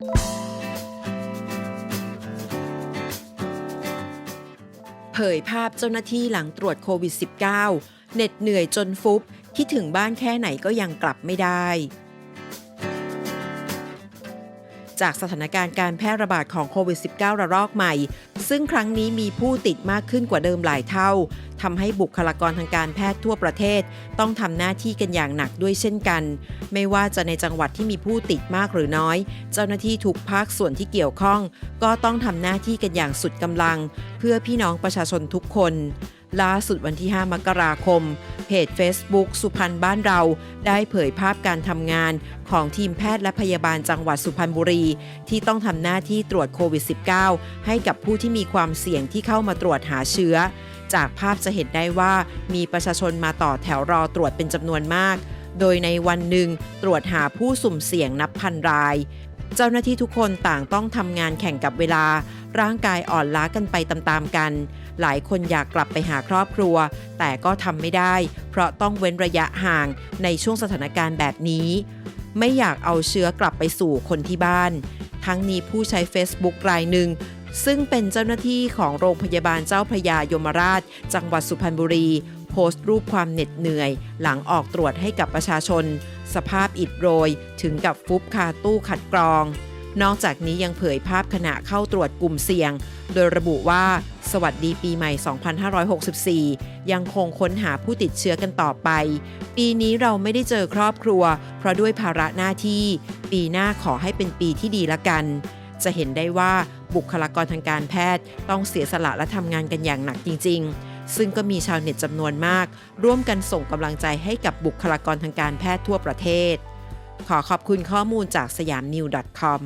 เผยภาพเจ้าหน้าที่หลังตรวจโควิด -19 เหน็ดเหนื่อยจนฟุบ คิดถึงบ้านแค่ไหนก็ยังกลับไม่ได้ จากสถานการณ์การแพร่ระบาดของโควิด -19 ระลอกใหม่ ซึ่งครั้งนี้มีผู้ติดมากขึ้นกว่าเดิมหลายเท่า ทำให้บุคลากรทางการแพทย์ทั่วประเทศ ต้องทำหน้าที่กันอย่างหนักด้วยเช่นกัน ไม่ว่าจะในจังหวัดที่มีผู้ติดมากหรือน้อย เจ้าหน้าที่ทุกภาคส่วนที่เกี่ยวข้อง ก็ต้องทำหน้าที่กันอย่างสุดกำลัง เพื่อพี่น้องประชาชนทุกคน ล่าสุดวันที่ 5 มกราคม เพจ Facebook สุพรรณบ้านเรา ได้เผยภาพการทำงานของทีมแพทย์และพยาบาลจังหวัดสุพรรณบุรี ที่ต้องทำหน้าที่ตรวจโควิด -19 ให้กับผู้ที่มีความเสี่ยงที่เข้ามาตรวจหาเชื้อ จากภาพจะเห็นได้ว่ามีประชาชนมาต่อแถวรอตรวจเป็นจำนวนมาก โดยในวันหนึ่งตรวจหาผู้สุ่มเสี่ยงนับพันรายเจ้าหน้าที่ทุกคนต่างต้องทำงานแข่งกับเวลา ร่างกายอ่อนล้ากันไปตามๆกัน หลายคนอยากกลับไปหาครอบครัว แต่ก็ทำไม่ได้ เพราะต้องเว้นระยะห่างในช่วงสถานการณ์แบบนี้ ไม่อยากเอาเชื้อกลับไปสู่คนที่บ้าน ทั้งนี้ผู้ใช้ Facebook รายหนึ่งซึ่งเป็นเจ้าหน้าที่ของโรงพยาบาลเจ้าพระยายมราช จังหวัดสุพรรณบุรี โพสต์รูปความเหน็ดเหนื่อย หลังออกตรวจให้กับประชาชน สภาพอิดโรย ถึงกับฟุบคาตู้คัดกรอง นอกจากนี้ยังเผยภาพขณะเข้าตรวจกลุ่มเสี่ยง โดยระบุว่า สวัสดีปีใหม่ 2564 ยังคงค้นหาผู้ติดเชื้อกันต่อไป ปีนี้เราไม่ได้เจอครอบครัว เพราะด้วยภาระหน้าที่ ปีหน้าขอให้เป็นปีที่ดีละกัน จะเห็นได้ว่าบุคลากรทางการแพทย์ต้องเสียสละและทำงานกันอย่างหนักจริง ๆ ซึ่งก็มีชาวเน็ตจำนวนมาก ร่วมกันส่งกำลังใจให้กับบุคลากรทางการแพทย์ทั่วประเทศ ขอขอบคุณข้อมูลจากสยามนิว .com